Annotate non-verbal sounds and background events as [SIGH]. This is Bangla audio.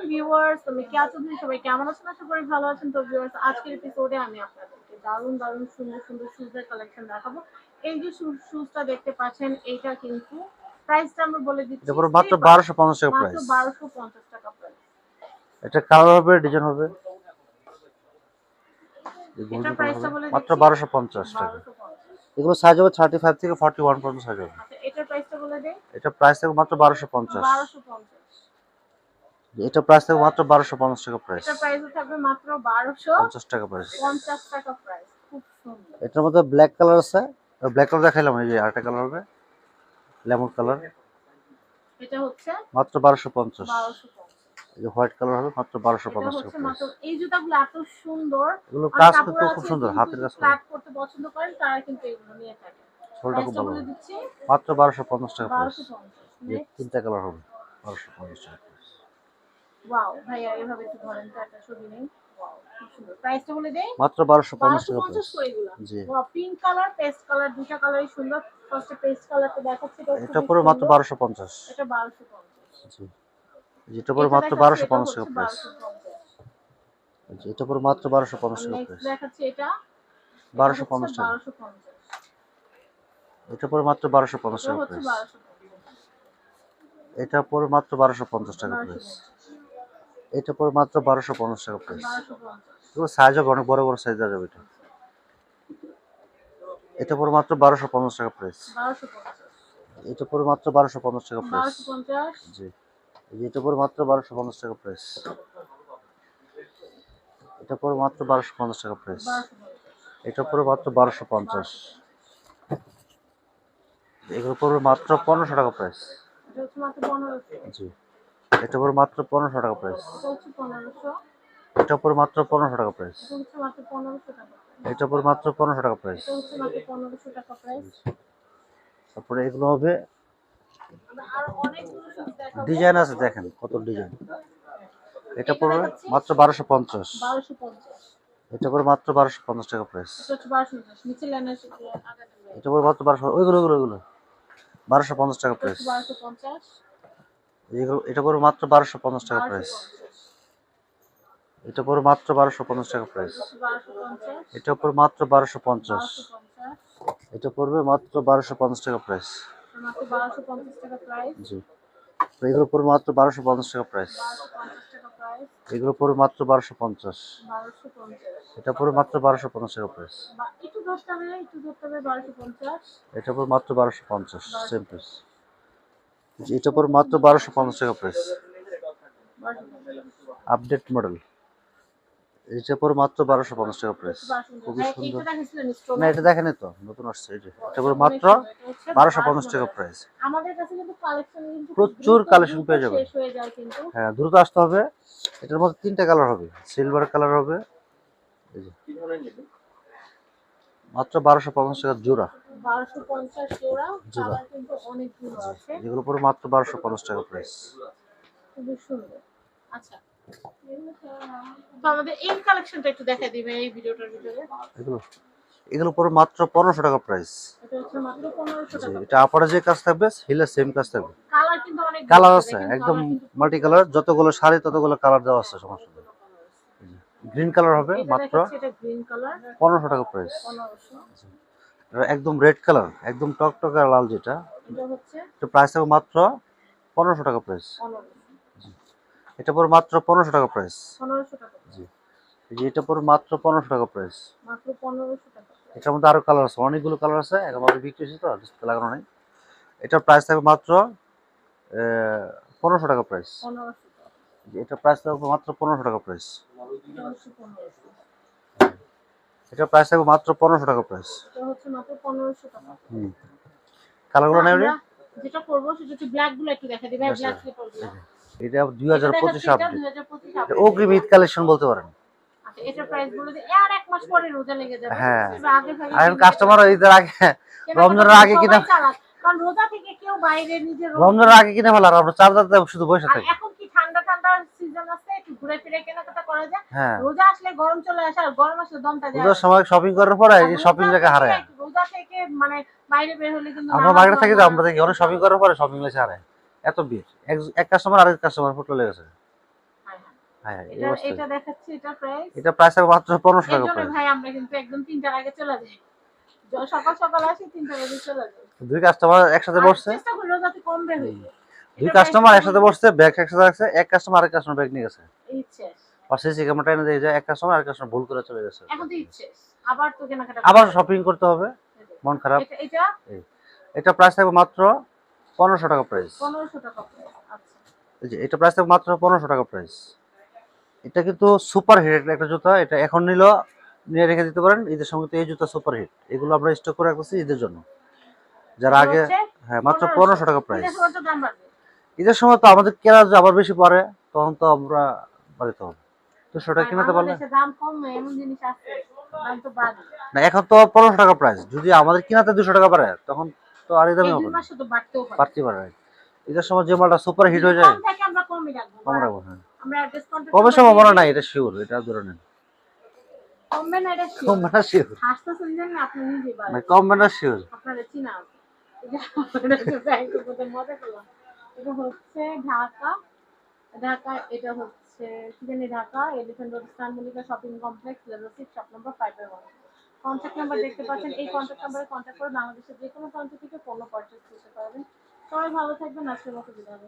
আলাইকুম ভিউয়ার্স আমি কেয়া চৌধুরী সবাই কেমন আছেন? আশা করি ভালো আছেন। তো ভিউয়ার্স আজকের এপিসোডে আমি আপনাদেরকে দারুণ দারুণ সুন্দর সুন্দর শুজের কালেকশন দেখাবো। এই যে শুজটা দেখতে পাচ্ছেন এইটা কিন্তু প্রাইসটা আমরা বলে দিচ্ছি মাত্র বারোশো পঞ্চাশ টাকা প্রাইস প্রাইস এটা কালার হবে ডিজাইন হবে? এটা প্রাইসটা বলে মাত্র বারোশো পঞ্চাশ টাকা। এগুলো সাইজ হবে থার্টি ফাইভ থেকে ফর্টি ওয়ান পর্যন্ত সাইজ হবে। আচ্ছা এটার প্রাইসটা বলে দেই। এটা প্রাইস মাত্র বারোশো পঞ্চাশ। বারোশো পঞ্চাশ। এটা প্রাইস থাকবে মাত্র বারোশো পঞ্চাশ টাকা প্রাইস এটার প্রাইস থাকবে মাত্র বারোশো পঞ্চাশ টাকা প্রাইস পঞ্চাশ টাকা প্রাইস খুব সুন্দর। এটার মধ্যে ব্ল্যাক কালার আছে। ব্ল্যাক কালার দেখাইলাম এই যে আরেকটা কালার হবে। লেমন কালার এটা হচ্ছে মাত্র বারোশো পঞ্চাশ। বারোশো পঞ্চাশ। এই যে হোয়াইট কালার হবে মাত্র বারোশো এটা পঞ্চাশ টাকা হচ্ছে মাত্র এই জুতাগুলো এত সুন্দর। এগুলো কাজ করতে খুব সুন্দর হাতের কাজ করতে পছন্দ করেন তারা কিন্তু এগুলো নিয়ে থাকে। ছোটটা খুব ভালো। মাত্র বারোশো পঞ্চাশ টাকা প্রাইস বারোশো পঞ্চাশ যে তিনটা কালার হবে বারোশো পঞ্চাশ টাকা। প্রাইস ওয়াও ভাইয়া এভাবে একটু ধরেন তো একটা ছবি নেই। ওয়াও খুব সুন্দর। প্রাইসটা বলে দেই। মাত্র বারোশো পঞ্চাশ বারোশো টাকা পঞ্চাশ প্রাইস করে এগুলো। জি। পিঙ্ক কালার পেস্ট কালার দুটা কালারই সুন্দর। ফার্স্টে পেস্ট কালারটা দেখাচ্ছি এটা এটা পুরো মাত্র সুন্দর। বারোশো পঞ্চাশ। এটা বারোশো পঞ্চাশ। জি। যেটা পুরো মাত্র দেখাচ্ছি, বারোশো এটা পঞ্চাশ হচ্ছে টাকা প্রাইস এটা পুরো মাত্র বারোশো পঞ্চাশ টাকা প্রাইস দেখাচ্ছি এটা। বারোশো পঞ্চাশ টাকা। বারোশো পঞ্চাশ। এটা পুরো মাত্র বারোশো পঞ্চাশ এটা টাকা প্রাইস এটা পুরো মাত্র বারোশো পঞ্চাশ টাকা প্রাইস এটা পুরো মাত্র বারোশো পঞ্চাশ টাকা প্রাইস এগুলো সাইজ হবে অনেক বড় বড় সাইজ যাবে এটা। এটা পুরো মাত্র বারোশো পঞ্চাশ টাকা প্রাইস এটা পুরো মাত্র বারোশো পঞ্চাশ টাকা প্রাইস জি। এটা পুরো মাত্র বারোশো পঞ্চাশ টাকা প্রাইস এটা পুরো মাত্র বারোশো পঞ্চাশ টাকা প্রাইস এটা পুরো মাত্র বারোশো পঞ্চাশ। এগুলো পড়বে মাত্র পনেরোশো টাকা প্রাইস জি। এটা পড়বে মাত্র পনেরোশো টাকা প্রাইস এটা পড়বে মাত্র পনেরোশো টাকা প্রাইস এটা হচ্ছে মাত্র পনেরোশো টাকা প্রাইস তারপরে এগুলো হবে। ডিজাইন আছে, দেখেন কত ডিজাইন এটা পড়বে মাত্র বারোশো পঞ্চাশ। এটা পড়বে মাত্র বারোশো পঞ্চাশ টাকা প্রাইস এটা পড়বে মাত্র বারোশো ওইগুলো ওইগুলো ওইগুলো। বারোশো পঞ্চাশ টাকা প্রাইস এটা পড়বে মাত্র বারোশো পঞ্চাশ টাকা প্রাইস এটা পড়বে মাত্র বারোশো পঞ্চাশ টাকা প্রাইস এটা পড়বে মাত্র বারোশো পঞ্চাশ। এটা পড়বে মাত্র বারোশো পঞ্চাশ টাকা প্রাইস জি। এগুলো পড়বে মাত্র বারোশো পঞ্চাশ টাকা প্রাইস এগুলো পড়বে মাত্র বারোশো পঞ্চাশ। এটা পড়বে মাত্র বারোশো পঞ্চাশ টাকা প্রাইস এটা পড়বে মাত্র বারোশো পঞ্চাশ সেম প্রাইস এটা পর মাত্র বারোশো পঞ্চাশ টাকা প্রাইস আপডেট মডেল এটা পর মাত্র বারোশো পঞ্চাশ টাকা প্রাইস খুবই সুন্দর। না এটা দেখেনি তো নতুন আসছে এই যে। এটা পর মাত্র বারোশো পঞ্চাশ টাকা প্রাইস প্রচুর কালেকশন পেয়ে হয়ে কিন্তু। হ্যাঁ দ্রুত আসতে হবে। এটার মধ্যে তিনটা কালার হবে। সিলভার কালার হবে। এই যে। মাত্র বারোশো পঞ্চাশ টাকা জোড়া। জোড়া পরে মাত্র বারোশো পঞ্চাশ টাকা প্রাইস আচ্ছা তো আমাদের এই কালেকশনটা একটু দেখাই দিবে এই ভিডিওটার ভিতরে। এগুলো এগুলো পরে মাত্র পনেরোশো টাকা প্রাইস এটা আপারে যে কাজ থাকবে হিলে সেম কাজ থাকবে। কালার আছে একদম মাল্টি কালার যতগুলো শাড়ি ততগুলো কালার দেওয়া আছে সমস্যা গ্রিন কালার হবে মাত্র পনেরোশো টাকা প্রাইস একদম রেড কালার একদম টকটকে লাল যেটা। এটা হচ্ছে এটা প্রাইস থাকবে মাত্র পনেরোশো টাকা প্রাইস এটা পরে মাত্র পনেরোশো টাকা প্রাইস টাকা এই এটা পরে মাত্র পনেরোশো টাকা প্রাইস টাকা এটার মধ্যে আরও কালার আছে অনেকগুলো কালার আছে একেবারে বিক্রি হয়েছে তো ডিসপ্লে লাগানো নেই। এটার প্রাইস থাকবে মাত্র পনেরোশো টাকা প্রাইস টাকা এটা প্রাইস থাকবে মাত্র পনেরোশো টাকা প্রাইস এটা প্রাইস থাকবে মাত্র পনেরোশো টাকা প্রাইস হুম। কালারগুলো নেই যেটা করব সেটা হচ্ছে ব্ল্যাকগুলো একটু দেখা দিবে ব্ল্যাক স্লিপারগুলো। এটা আপডেট অগ্রিম ঈদ কালেকশন বলতে পারেন। আচ্ছা এটার প্রাইস বলে দিই। আর এক মাস পরে রোজা লেগে যাবে। হ্যাঁ। আগে আর কাস্টমার ঈদের [LAUGHS] রমজানের আগে কিনা- চালাক। কারণ রোজা থেকে কেউ বাইরে নিজের রোজা- রমজানের আগে কিনে ফেলার আমরা চার্জারতে শুধু বসে আর থাকি। এখন কি ঠান্ডা ঠান্ডা সিজন আছে একটু ঘুরে ফিরে কেনাকাটা করা যায়। হ্যাঁ। রোজা আসলে গরম চলে আসে আর গরম আসলে দমটা যায়। রোজার সময় শপিং করার পরে এই শপিং জায়গা হারায়। রোজা থেকে মানে বাইরে বের হলে কিন্তু আমরা থাকি তো আমরা দেখি অনেক শপিং করার পরে শপিং লেসে হারায়। এত ভিড়। এক- কাস্টমার আরেক কাস্টমার ফুটলো লেগেছে এটা অবস্থায়। দেখাচ্ছি এটা প্রাইস এটা প্রাইস মাত্র পনেরোশো এর টাকা জন্য ভাই আমরা কিন্তু একদম তিনটার আগে চলে যাই। সকাল সকাল আসি তিনটার আগে চলে যাই। দুই কাস্টমার একসাথে বসছে। চেষ্টা করলেও যাতে কম বের হয়ে দুই কাস্টমার একসাথে বসছে ব্যাগ একসাথে রাখছে এক কাস্টমার আরেক কাস্টমার ব্যাগ নিয়ে গেছে। আর সিসি ক্যামেরা এনে দিয়ে যায় এক কাস্টমার আরেক কাস্টমার ভুল করে চলে গেছে। এখন তো ইচ্ছে। আবার তো কেনাকাটা আবার শপিং করতে হবে। মন খারাপ। এটা এটা? এটা প্রাইস থাকবে মাত্র পনেরোশো টাকা প্রাইস পনেরোশো টাকা আচ্ছা। এই যে এটা প্রাইস থাকবে মাত্র পনেরোশো টাকা প্রাইস এটা কিন্তু সুপার হিট একটা জুতা। এটা এখন নিলেও নিয়ে রেখে দিতে পারেন। ঈদের সময় তো এই জুতা সুপার হিট এগুলো আমরা স্টক করে রাখতেছি ঈদের জন্য। যারা আগে হ্যাঁ মাত্র 1500 পনেরোশো টাকা প্রাইস সময় ঈদের সময় তো আমাদের কেনা আবার বেশি পড়ে তখন তো আমরা বাড়িতে হবে টাকা আর কিনাতে পারলে? দাম কম দাম তো না এখন তো পনেরোশো টাকা প্রাইস যদি আমাদের কিনাতে দুশো টাকা বাড়ে তখন তো আর এই হবে তো পারে। বাড়তে পারে ঈদের সময় যে মালটা সুপার হিট হয়ে যায় কম রাখব হ্যাঁ। কমের সম্ভাবনা নাই এটা শিওর এটা ধরে নেন। কমবে না শিওর না পারেন কমবে না শিওর। এটা হচ্ছে ঢাকা। ঢাকা এটা হচ্ছে জানি ঢাকা এলিফেন্ট রোড স্টান Mallika shopping complex level six shop number five এর ওয়ান কন্ট্যাক্ট নাম্বার দেখতে পাচ্ছেন এই কন্ট্যাক্ট নাম্বারে কন্ট্যাক্ট করে বাংলাদেশের যে কোনো প্রান্ত থেকে পণ্য পারচেস করতে পারবেন। সবাই ভালো থাকবেন আজকের মতো বিদায়